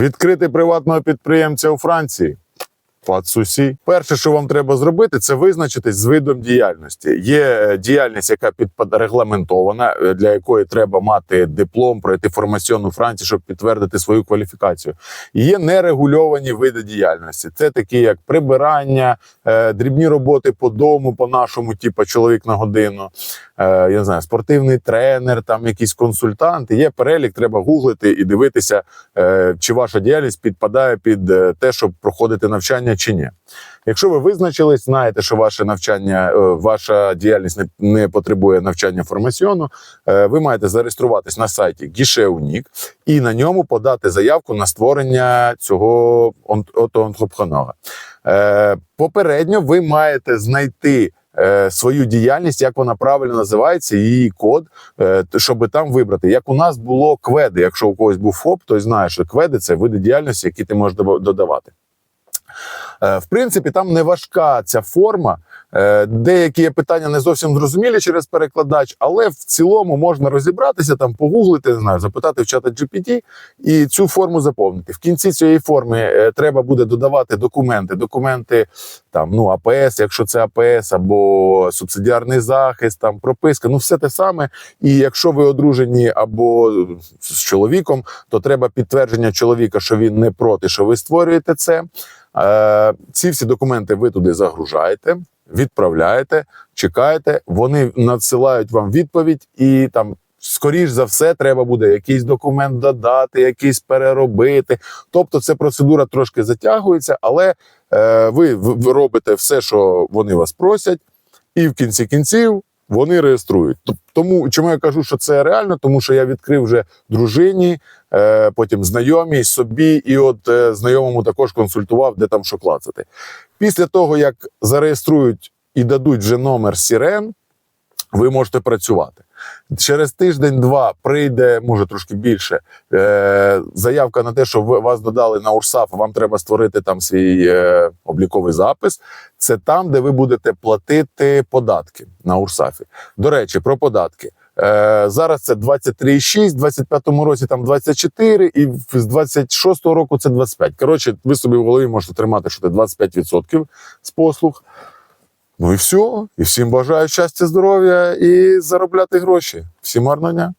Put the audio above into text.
Відкрити приватного підприємця у Франції. Пацусі. Перше, що вам треба зробити, це визначитись з видом діяльності. Є е, діяльність, яка підрегламентована, е, для якої треба мати диплом, пройти формаційну Франції, щоб підтвердити свою кваліфікацію. Є нерегульовані види діяльності. Це такі, як прибирання, е, дрібні роботи по дому, по нашому, типу чоловік на годину. Я не знаю, спортивний тренер, там якийсь консультант. І Є перелік, треба гуглити і дивитися, чи ваша діяльність підпадає під те, щоб проходити навчання чи ні. Якщо ви визначились, знаєте, що ваше навчання, е, ваша діяльність не, не потребує навчання формаціону, е, ви маєте зареєструватись на сайті Гішеунік і на ньому подати заявку на створення цього онтопхонога. Е, Попередньо ви маєте знайти. Свою діяльність, як вона правильно називається, її код, щоб там вибрати. Як у нас було кведи. Якщо у когось був ФОП, той знає, що кведи це види діяльності, які ти можеш додавати. Е, В принципі, там не важка ця форма. Е, Деякі питання не зовсім зрозумілі через перекладач, але в цілому можна розібратися, там погуглити, не знаю, запитати в чата GPT і цю форму заповнити. В кінці цієї форми е, треба буде додавати документи. Документи там ну АПС, якщо це АПС, або субсидіарний захист, там прописка, ну все те саме. І якщо ви одружені або з чоловіком, то треба підтвердження чоловіка, що він не проти, що ви створюєте це. Е, ці всі документи ви туди загружаєте, відправляєте, чекаєте. Вони надсилають вам відповідь, і там, скоріш за все, треба буде якийсь документ додати, якийсь переробити. Тобто, це процедура трошки затягується, але е, ви робите все, що вони вас просять, і в кінці кінців. Вони реєструють. Тому чому я кажу, що це реально, тому що я відкрив вже дружині, е, потім знайомій собі, і от е, знайомому також консультував, де там що клацати. Після того, як зареєструють і дадуть вже номер Сірен, ви можете працювати. Через тиждень-два прийде, може трошки більше, е, заявка на те, що ви вас додали на УРСАФ, вам треба створити там свій е, обліковий запис. Це там, де ви будете платити податки на УРСАФі. До речі, про податки. Е, зараз це 23,6, в 25-му році там 24, і з 26-го року це 25. Коротше, ви собі в голові можете тримати, що це 25% з послуг. Ну і все. І всім бажаю щастя, здоров'я і заробляти гроші. Всім гарного дня.